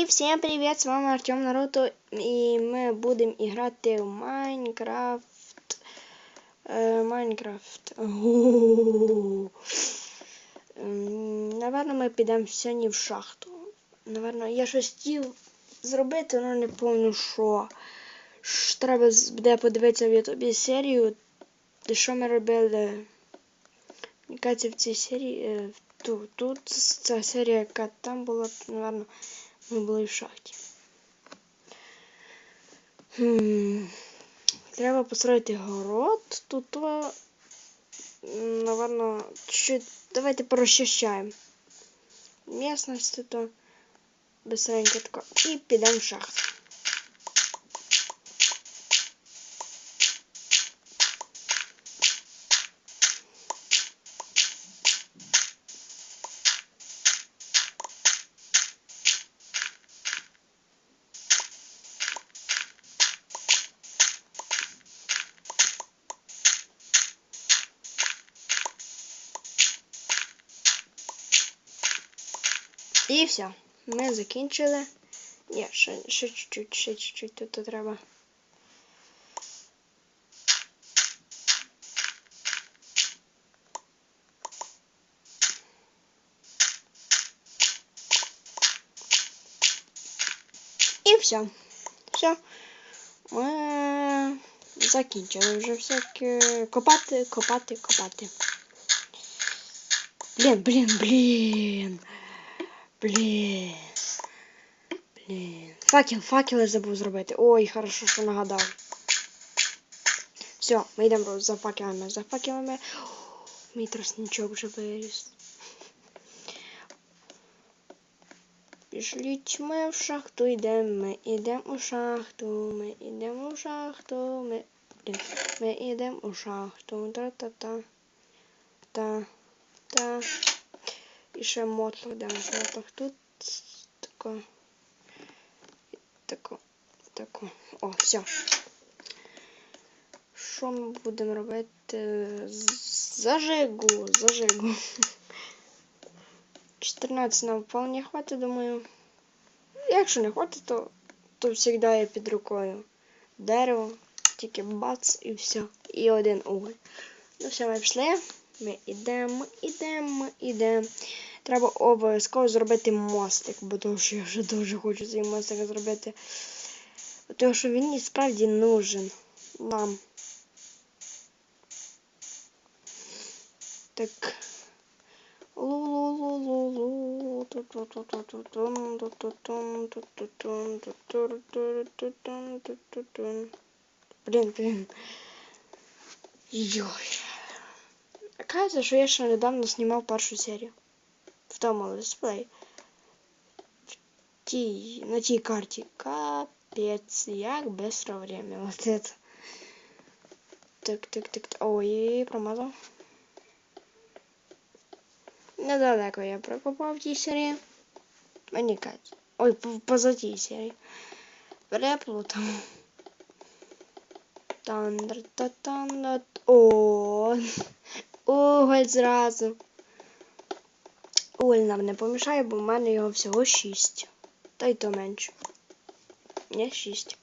І всім привіт, з вами Артем Наруто, і ми будемо грати в Майнкрафт. Е, Майнкрафт. Ем, Наверно, ми підемо сьогодні в шахту. Наверно, я щось хотів зробити, але не пам'ятаю що. Треба буде подивитися в Ютубі серію, що ми робили. Мені кажеться, в цій серії. е, Тут, тут ця серія, яка там була, напевно, ми були в шахті. Хм. Треба построїти город. Тут, м, напевно, чуть давайте порозчищаємо. Місність тут быстренько така. І підемо в шахту. І все. Ми закінчили. Ні, ще, чуть-чуть, ще чуть-чуть тут треба. І все. Все. Ми закінчили вже всяке копати, копати, копати. Блін, блін, блін. Блін. Блін. Факел, факел я забув зробити. Ой, хорошо, що нагадав. Все, ми йдемо за факелами. За факелами. Мій тростничок вже виріс. Пішліть ми в шахту йдемо, ми йдемо у шахту, ми йдемо у шахту, ми. Блін, ми йдемо у шахту. Та-та-та. Та. І ще мотлох, де тут. Тако. Тако. Тако. О, все. Що ми будемо робити? Зажигу, зажигу. 14 нам вполне хватить, думаю. Якщо не хватить, то, то завжди є під рукою. Дерево, тільки бац і все. І один уголь. Ну все, ми пішли. Ми йдемо, йдемо, йдемо. Треба обов'язково зробити мостик, бо тому що я вже дуже хочу цей мостик зробити. Тому що він і справді нужен нам. Так. Блін, блін. Йой. Кажется, що я ще недавно знімав першу серію. Тому летсплей. В на тій карті. Капець, як быстро время летить. Так, так, так. Ой, промазав. Недалеко я прокопав тій серії. Мені кажуть. Ой, по- поза тій серії. Переплутав. Тандр та тандр. О, уголь зразу. Уголь нам не помішає, бо в мене його всього 6. Та й то менше. Ні, 6.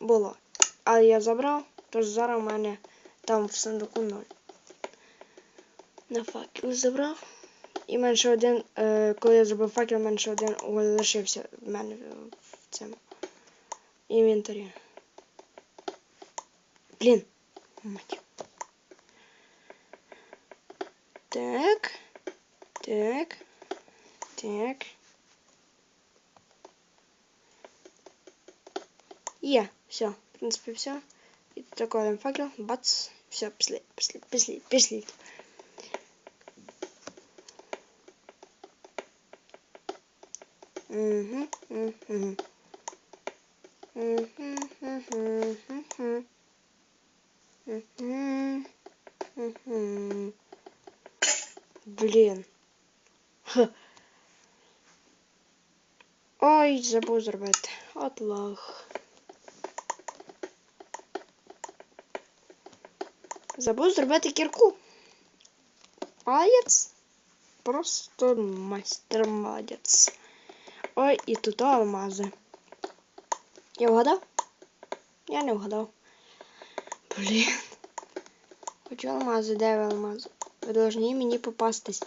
Було. Але я забрав, тож зараз у мене там в сундуку 0. На факел забрав. І менше один, е, коли я зробив факел, менше один уголь лишився в мене в цьому інвентарі. Блін. Мать. Так. Так. Так. Є, все, в принципі, все. І такой факел, бац, все, пішли, пішли, пішли, пішли. Угу, угу. Угу, угу. Ой, забув зробити. От лох. Забув зробити кірку. Молодець. Просто майстер молодець. Ой, і тут алмази. Я вгадав? Я не вгадав. Блін. Хочу алмази, де ви алмази? Ви должны мені попастись.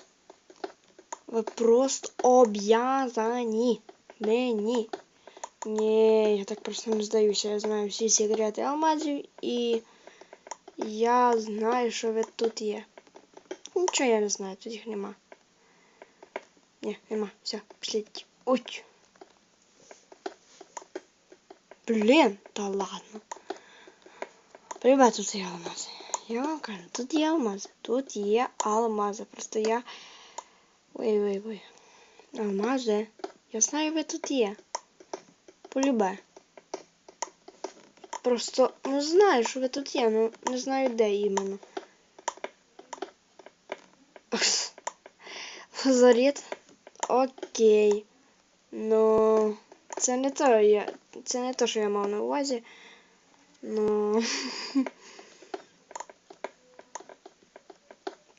Ви просто об'язані. Мені. Ні, я так просто не здаюся. Я знаю всі секрети алмазів і я знаю, що ви тут є. Нічого я не знаю, тут їх нема. Ні, нема. Все, пішліть. Ой. Блін, та ладно. Ребят, тут є алмази. Я вам кажу, тут є алмази. Тут є алмази. Просто я. Ой, ой, ой. Алмази. Я знаю, ви тут є. Полюбе. Просто не знаю, що ви тут є, ну не знаю де іменно. Лазарет. Окей. Ну, це не то, я. Це не то, що я мав на увазі. Ну.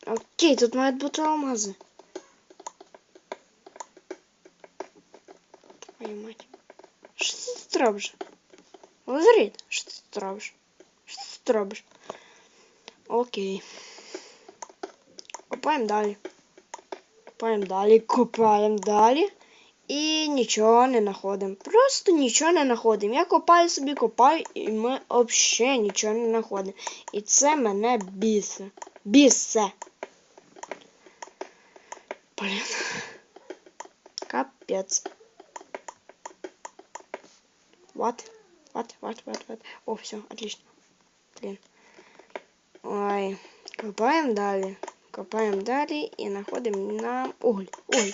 Окей, тут мають бути алмази. Твою мать. Що ти тут робиш? Лазарет, що ти тут робиш? Що ти тут робиш? Окей. Копаємо далі. Копаємо далі, копаємо далі. І нічого не знаходимо. Просто нічого не знаходимо. Я копаю собі, копаю, і ми взагалі нічого не знаходимо. І це мене бісе. Бісе. Блін. Капець. What? What? What? What? What? О, все, отлично. Блин. Ой. Копаем далее. Копаем далее и находим нам уголь. Уголь.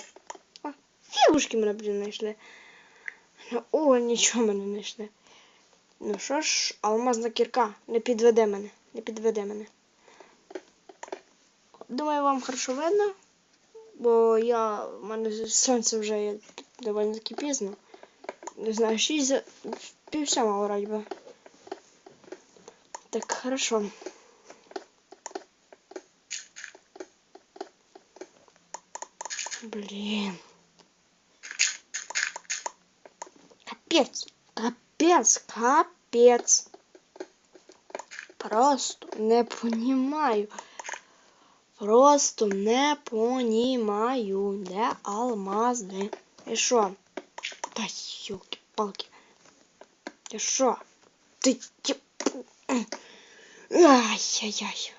О, фігушки мене, блін, знайшли. Ну, уголь нічого мене не знайшли. Ну що ж, алмазна кірка не підведе мене. Не підведе мене. Думаю, вам хорошо видно. Бо я. в мене сонце вже доволі таки пізно. Не знаю, 6 за... пів сьомого вроде бы. Так, хорошо. Блин. Капец. Капец. Капец. Просто не понимаю. Просто не понимаю, де алмази. І що? Та ёлки-палки. Ти що? Ти. Ай-яй-яй.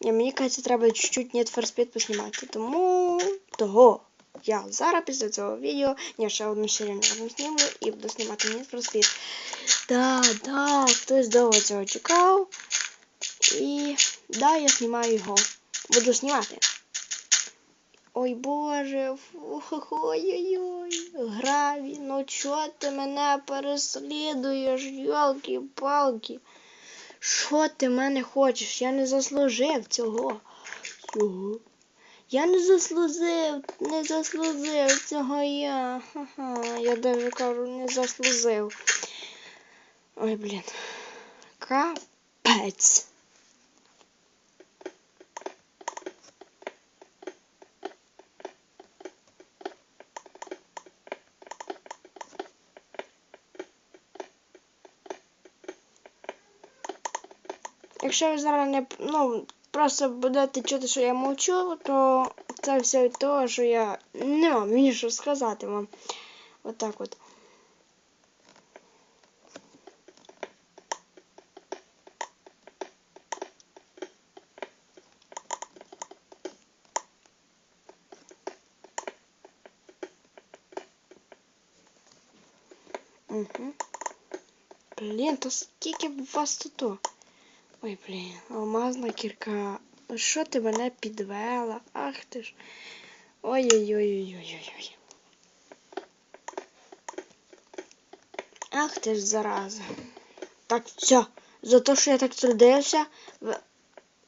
Ні, мені кажеться, треба чуть-чуть Need for Speed. Тому того. Я зараз після цього відео я ще одну серію разом знімлю і буду знімати Need for Speed. Да, да, хтось довго цього чекав. І да, я знімаю його. Буду знімати. Ой боже, ой-ой-ой, граві, ну чого ти мене переслідуєш, йолки-палки? Що ти мене хочеш? Я не заслужив цього. Цього. Я не заслужив, не заслужив цього я. Ха-ха, я даже кажу, не заслужив. Ой, блін. Капець. Якщо ви зараз не ну, просто будете чути, що я мовчу, то це все від того, що я не мав що сказати вам. Отак от. Угу. Блін, то скільки б вас тут? Ой, блін, алмазна кірка. Що ти мене підвела? Ах ти ж. Ой-ой-ой-ой-ой-ой. Ах ти ж зараза. Так, все. За те, що я так трудився. в-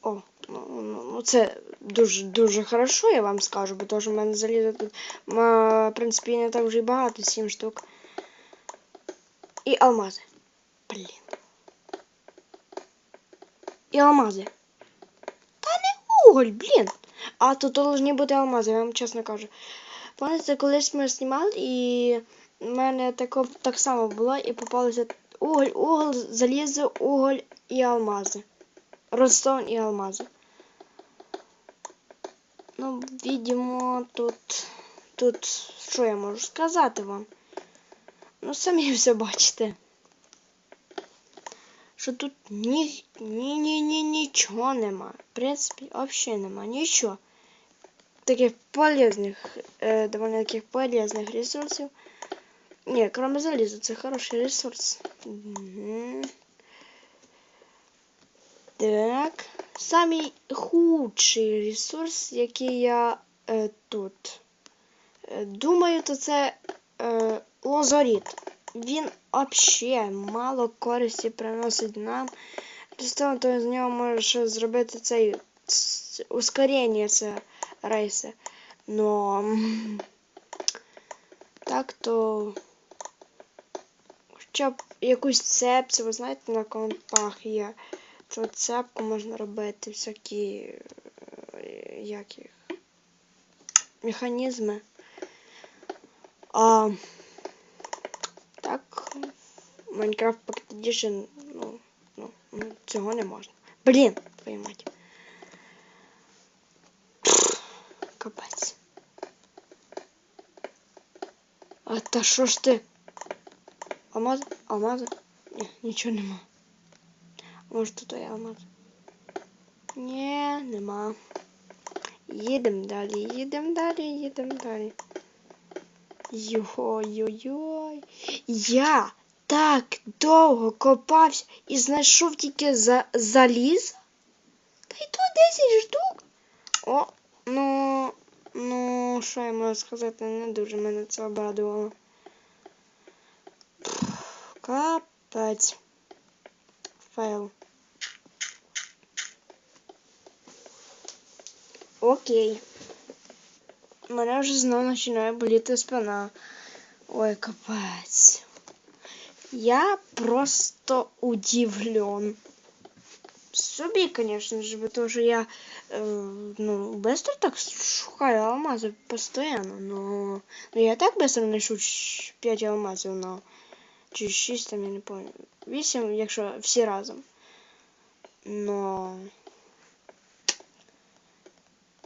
О, ну, ну, ну це дуже дуже хорошо, я вам скажу, бо що в мене залізо тут, в принципі, не так вже й багато, 7 штук. І алмази. Блін. І алмази. Та не уголь, блін. А тут должні бути алмази, я вам чесно кажу. Пам'ятаєте, колись ми знімали, і в мене тако, так само було, і попалося уголь, уголь, залізо, уголь і алмази. Родстоун і алмази. Ну, видимо, тут. Тут що я можу сказати вам? Ну, самі все бачите. Що тут ні, ні, ні, ні, нічого нема. В принципі, взагалі нема нічого. Таких полезних, е, довольно таких полезних ресурсів. Ні, кроме заліза, це хороший ресурс. Мгм. Так. Самий худший ресурс, який я е, тут. Е, думаю, то це е, лозоріт. Він взагалі мало користі приносить нам. Просто то з нього може ще зробити цей ускорення це рейси. Но так то хоча б якусь цепцю, ви знаєте, на компах є. Цю цепку можна робити, всякі е, як їх, механізми. А так, Minecraft Pocket Edition, ну, ну, ну, цього не можна. Блін, твою мать. Капець. А та що ж ти? Алмаз? Алмази? Ні, нічого нема. Може тут є алмаз? Ні, нема. Їдемо далі, їдемо далі, їдемо далі. Йой-йой-йой. Я так довго копався і знайшов тільки за заліз. Та й то 10 штук. О, ну, ну, що я можу сказати, не дуже мене це обрадувало. Капець. Файл. Окей. Мене вже знову починає боліти спина. Ой, капець. Я просто удивлен. Собі, конечно же, потому что я э, ну, быстро так шукаю алмазы постоянно, но, но я так быстро знайшу 5 алмазів, но чи 6 там, я не помню. 8, якщо всі разом. Но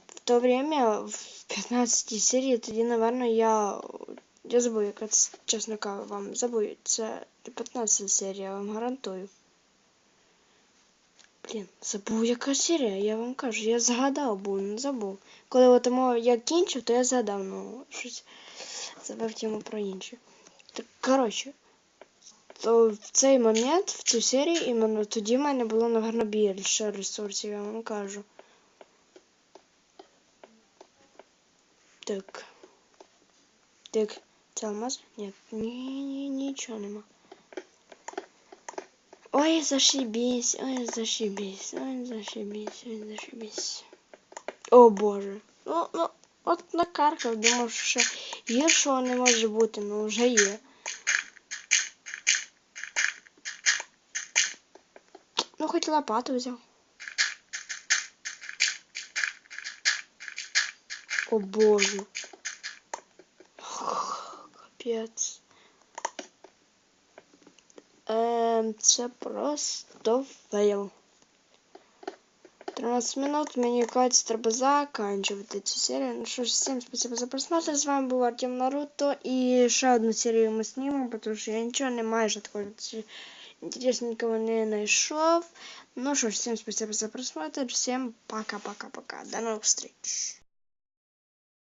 в то время, в 15 серії, тоді, наверное, я. Я забув, яка це, чесно кажу, вам забув. Це 15 серія, я вам гарантую. Блін, забув, яка серія, я вам кажу, я згадав, був, не забув. Коли от я кінчив, то я згадав, ну, щось забив тему про інше. Так, коротше, то в цей момент, в цю серію, іменно тоді в мене було, напевно, більше ресурсів, я вам кажу. Так. Так, це алмаз? Ні, ні, нічого нема. Ой, зашибись, ой, зашибись, ой, зашибись, ой, зашибись. О боже. Ну, ну, от накаркав, думав, що гіршого не може бути, ну вже є. Ну, хоч лопату взяв. О боже. Капець. Ем, це просто фейл. 13 минут, мені кажется, треба заканчивать цю серію. Ну що ж, всім спасибо за просмотр. З вами був Артем Наруто. І ще одну серію ми знімемо, тому що я нічого не майже такого інтересненького не знайшов. Ну що ж, всім спасибо за просмотр. Всім пока-пока-пока. До новых встреч.